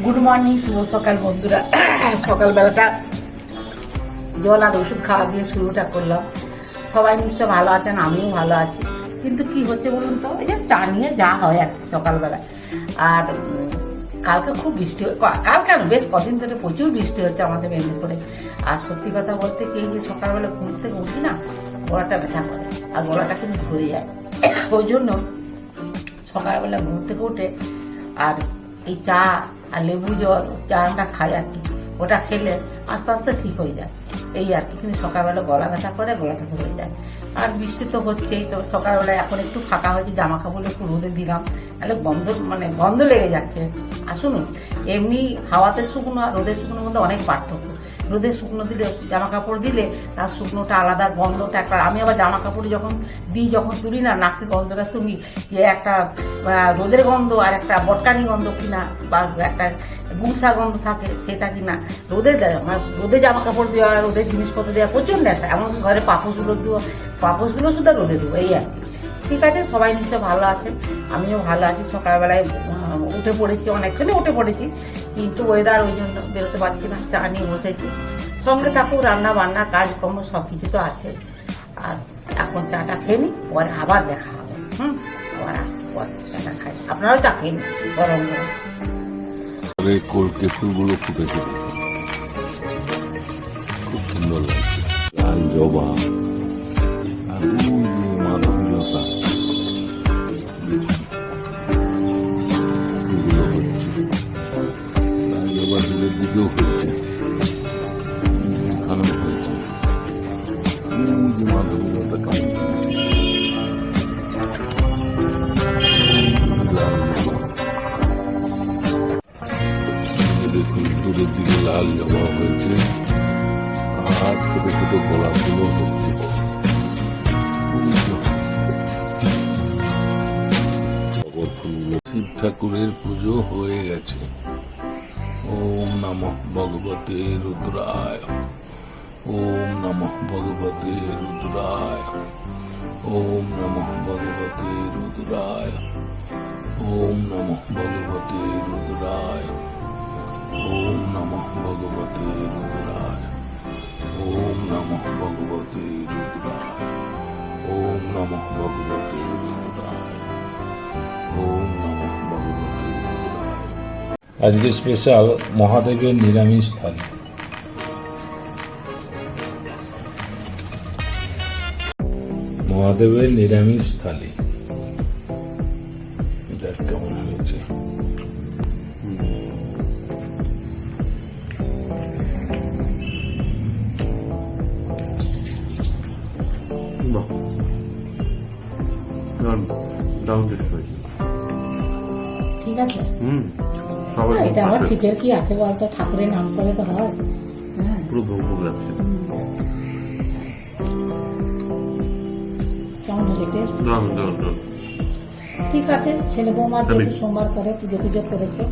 Good morning, শুভ সকাল বন্ধুরা। সকালবেলাটা জল আর ওষুধ খাওয়া দিয়ে শুরুটা করলাম। সবাই নিশ্চয় ভালো আছেন, আমিও ভালো আছি। কিন্তু কি হচ্ছে বলুন তো, এই যে চা নিয়ে যা হয় আর কি সকালবেলা। আর কালকে খুব বৃষ্টি কাল কেন? বেশ কদিন ধরে প্রচুর বৃষ্টি হচ্ছে আমাদের মেদিনীপুরে। আর সত্যি কথা বলতে কি যে সকালবেলা ঘুম থেকে উঠি না, গলাটা ব্যথা করে। আর গলাটা কিন্তু ধরে যায়। ওই জন্য সকালবেলা ঘুম থেকে উঠে আর এই চা আর লেবু জল চা খায় আর কি, ওটা খেলে আস্তে আস্তে ঠিক হয়ে যায়। এই আর কি, কিন্তু সকালবেলা গলা ব্যথা করে গলাটা হয়ে যায়। আর বৃষ্টি তো হচ্ছেই, তো সকালবেলা এখন একটু ফাঁকা হয়েছে, জামা কাপড় একটু রোদে দিলাম, তাহলে গন্ধ মানে গন্ধ লেগে যাচ্ছে। আসুন এমনি হাওয়াতে শুকনো আর রোদে শুকনোর মধ্যে অনেক পার্থক্য। রোদে শুকনো দিলে, জামা কাপড় দিলে, তার শুকনোটা আলাদা গন্ধটা একটা। আমি আবার জামা কাপড় যখন দিই, যখন তুলি না নাকের গন্ধটা শুনি যে একটা রোদের গন্ধ আর একটা বটকানি গন্ধ কিনা, বা একটা গুমসা গন্ধ থাকে, সেটা কিনা। রোদে দেয় রোদে জামা কাপড় দেওয়া রোদের জিনিসপত্র দেওয়া প্রচণ্ড নেশা এমনকি ঘরে পাপোশগুলো দেওয়া পাপোশগুলো শুধু রোদে দেবো, এই আর কি। ঠিক আছে, সবাই নিশ্চয় ভালো আছে আমিও ভালো আছি। সকালবেলায় উঠে পড়েছি অনেকক্ষণই উঠে পড়েছি কিন্তু ওয়েদার ওই জন্য বেরোতে পারছি না চা নিয়ে বসেছি। সঙ্গে থাকুক রান্না বান্না কাজকর্ম সব কিছু তো আছে। আর এখন চাটা খেয়ে নি পরে আবার দেখা হবে। হুম? আবার আসতে পর চাটা খাই। আপনারাও চা খেয়ে নিন গরম গরম। খুব সুন্দর লাগছে। লাল জবা। Yok etti. লাল জমা হয়েছে, আর ছোট ছোট গোলাপগুলো হচ্ছে। শিব ঠাকুরের পুজো হয়ে গেছে। ओम नमः भगवते रुद्राय ओम नमः भगवते रुद्राय ओम नमः भगवते रुद्राय ओम नमः भगवते रुद्राय ओम नमः भगवते रुद्राय আজকে স্পেশাল মহাদেবের নিরামিষ থালি। মহাদেবের নিরামিষ থালি। দেখ কেমন হয়েছে। ঠিক আছে। হুম। এটা আবার ঠিকের কি আছে বলতো? ঠাকুরের নাম করে তো হয়। হ্যাঁ। পুরো ভোগ ভোগ লাগছে ঠিক আছে ছেলে বৌমা যেহেতু সোমবার করে পুজো পুজো করেছে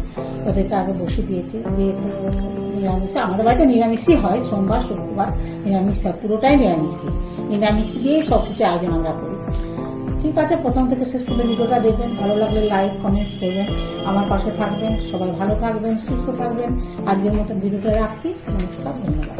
ওদেরকে আগে বসে দিয়েছি যেহেতু নিরামিষ আমাদের বাড়িতে নিরামিষই হয় সোমবার শুক্রবার নিরামিষ হয় পুরোটাই নিরামিষই। নিরামিষ দিয়েই সব কিছু আয়োজন আমরা করি। ঠিক আছে, প্রথম থেকে শেষ পর্যন্ত ভিডিওটা দেখবেন। ভালো লাগলে লাইক কমেন্টস করবেন আমার পাশে থাকবেন। সবাই ভালো থাকবেন, সুস্থ থাকবেন। আজকের মতো ভিডিওটা রাখছি। নমস্কার, ধন্যবাদ।